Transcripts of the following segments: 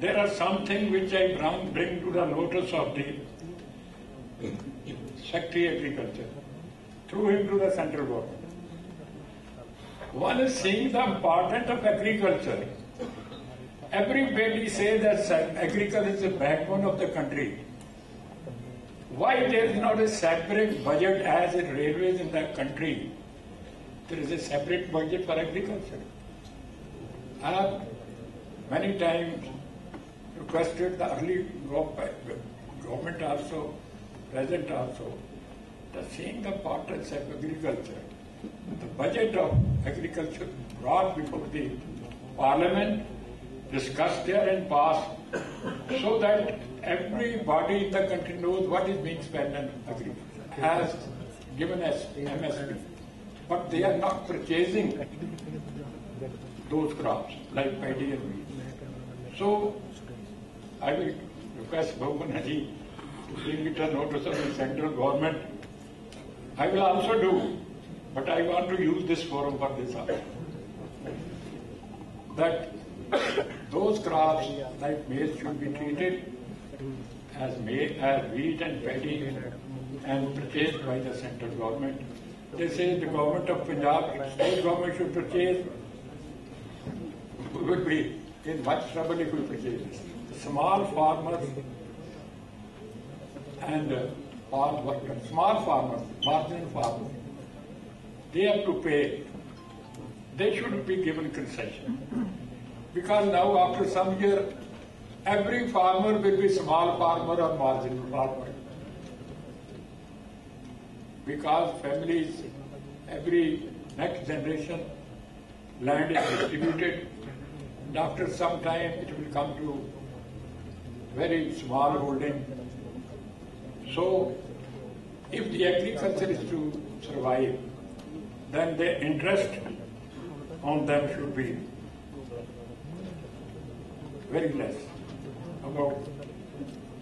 There are some things which I bring to the notice of the Secretary Agriculture, through him to the central government. One is seeing the importance of agriculture. Everybody says that agriculture is the backbone of the country. Why there is not a separate budget as in railways in the country? There is a separate budget for agriculture. I have many times requested the early gov- government also, present also, that seeing the importance of agriculture, the budget of agriculture brought before the parliament, discussed there and passed, so that everybody in the country knows what is being spent on agriculture, has given us MSP. But they are not purchasing those crops like paddy and wheat. So I will request Bhuvan Haji to bring it a notice of the central government. I will also do, but I want to use this forum for this. That those crops like maize should be treated as maize, as wheat and paddy and purchased by the central government. They say the government of Punjab, state government should purchase we would be in much trouble if we purchase this. Small farmers and uh, farm workers, small farmers, marginal farmers, they have to pay. They should be given concession. Because now after some year, every farmer will be small farmer or marginal farmer. Because families, every next generation, land is distributed, and after some time it will come to very small holding. So, if the agriculture is to survive, then the interest on them should be very less, about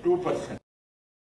two percent.